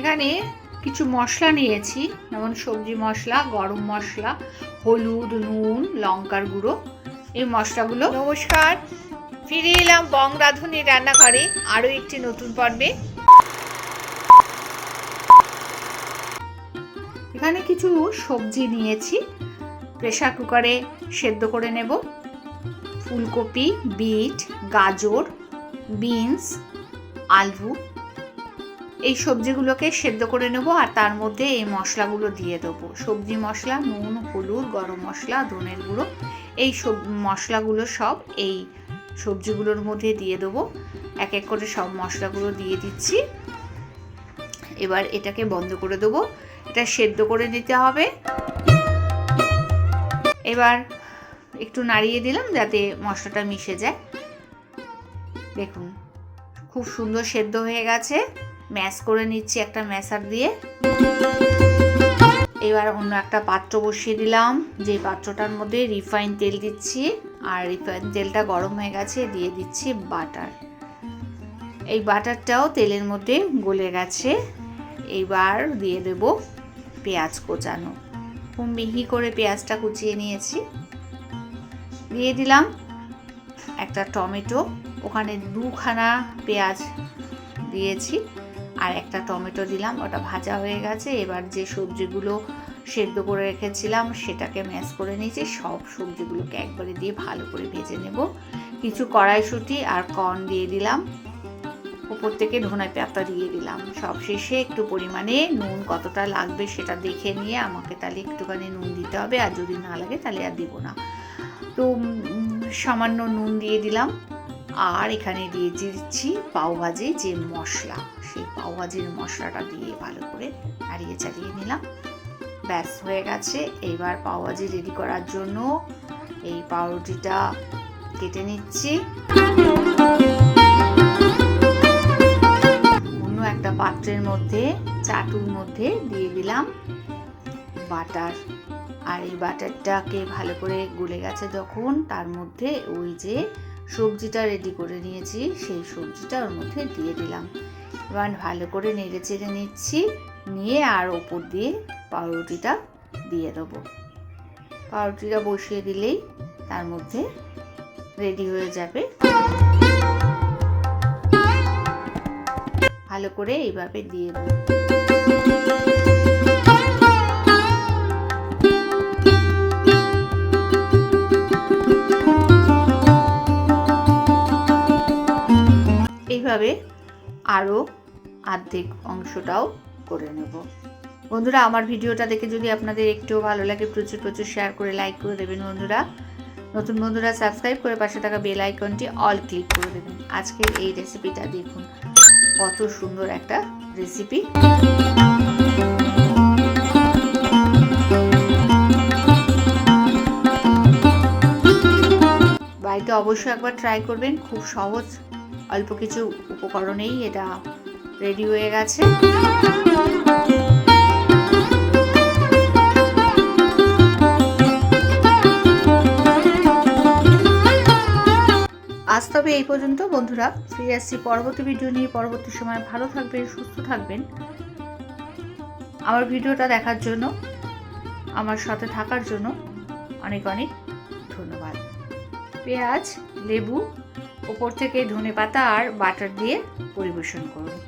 এখানে কিছু মশলা নিয়েছি যেমন সবজি মশলা গরম মশলা হলুদ নুন লঙ্কার গুঁড়ো। এই মশলাগুলো নমস্কার। ফিরে এলাম বং রাঁধুনি রান্নাঘরে আরও একটি নতুন পর্বে। এখানে কিছু সবজি নিয়েছি। প্রেসার কুকারে সেদ্ধ করে নেব। ফুলকপি বিট গাজর বিনস আলু এই সবজিগুলোকে সেদ্ধ করে নেব আর তার মধ্যে এই মশলাগুলো দিয়ে দেবো। সবজি মশলা, নুন, হলুদ, গরম মশলা, ধনের গুঁড়ো, এই সব মশলাগুলো সব এই সবজিগুলোর মধ্যে দিয়ে দেবো। এক এক করে সব মশলাগুলো দিয়ে দিচ্ছি। এবার এটাকে বন্ধ করে দেবো। এটা সেদ্ধ করে নিতে হবে। এবার একটু নাড়িয়ে দিলাম যাতে মশলাটা মিশে যায়। দেখুন, খুব সুন্দর সেদ্ধ হয়ে গেছে। ম্যাশ করে নিচ্ছি একটা ম্যাশার দিয়ে। এবার অন্য একটা পাত্র বসিয়ে দিলাম, যে পাত্রটার মধ্যে রিফাইন তেল দিচ্ছি। আর রিফাইন তেলটা গরম হয়ে গেছে, দিয়ে দিচ্ছি বাটার। এই বাটারটাও তেলের মধ্যে গলে গেছে। এইবার দিয়ে দেব পেঁয়াজ কোচানো। খুব মিহি করে পেঁয়াজটা কুচিয়ে নিয়েছি। দিয়ে দিলাম একটা টমেটো। ওখানে দুখানা পেঁয়াজ দিয়েছি। আর একটা টমেটো দিলাম, ওটা ভাজা হয়ে গেছে। এবার যে সবজিগুলো সেদ্ধ করে রেখেছিলাম, সেটাকে ম্যাশ করে নিয়েছি। সব সবজিগুলোকে একবারে দিয়ে ভালো করে ভেজে নেব। কিছু কড়াইশুঁটি আর কর্ন দিয়ে দিলাম। উপর থেকে ধনে পাতা দিয়ে দিলাম। সব শেষে একটু পরিমাণে নুন কতটা লাগবে সেটা দেখে নিয়ে আমাকে তাহলে একটুখানি নুন দিতে হবে। আর যদি না লাগে তাহলে আর দিব না। তো সামান্য নুন দিয়ে দিলাম। আর এখানে দিয়ে দিচ্ছি পাওভাজি যে মশলা। সেই পাওভাজির মশলাটা দিয়ে ভালো করে নাড়িয়ে চাড়িয়ে নিলাম। ব্যাস, হয়ে গেছে। এইবার পাওভাজি রেডি করার জন্য এই পাউরুটিটা কেটে নিচ্ছি। অন্য একটা পাত্রের মধ্যে, চাটুর মধ্যে দিয়ে দিলাম বাটার। আর এই বাটারটাকে ভালো করে গলে গেছে যখন, তার মধ্যে ওই যে সবজিটা রেডি করে নিয়েছি, সেই সবজিটা ওর মধ্যে দিয়ে দিলাম। এবার ভালো করে নেড়ে চেড়ে নিচ্ছি। নিয়ে আর ওপর দিয়ে পাউরুটিটা দিয়ে দেবো। পাউরুটিটা বসিয়ে দিলেই তার মধ্যে রেডি হয়ে যাবে। ভালো করে এইভাবে দিয়ে দেবো। এইভাবে আরও আর্ধেক অংশটাও করে নেব। বন্ধুরা, আমার ভিডিওটা দেখে যদি আপনাদের একটুও ভালো লাগে, প্রচুর প্রচুর শেয়ার করে লাইক করে দেবেন বন্ধুরা। নতুন বন্ধুরা সাবস্ক্রাইব করে পাশে থাকা বেল আইকনটি অল ক্লিক করে দেবেন। আজকের এই রেসিপিটা দেখুন, কত সুন্দর একটা রেসিপি বাড়িতে অবশ্যই একবার ট্রাই করবেন, খুব সহজ। অল্প কিছু উপকরণেই এটা রেডি হয়ে গেছে। আজ তবে এই পর্যন্ত, বন্ধুরা। ফিরে আসছি পরবর্তী ভিডিও নিয়ে। পরবর্তী সময় ভালো থাকবেন, সুস্থ থাকবেন। আমার ভিডিওটা দেখার জন্য, আমার সাথে থাকার জন্য অনেক অনেক ধন্যবাদ। পেঁয়াজ, লেবু, ওপর থেকে ধনে পাতা আর বাটার দিয়ে পরিবেশন করুন।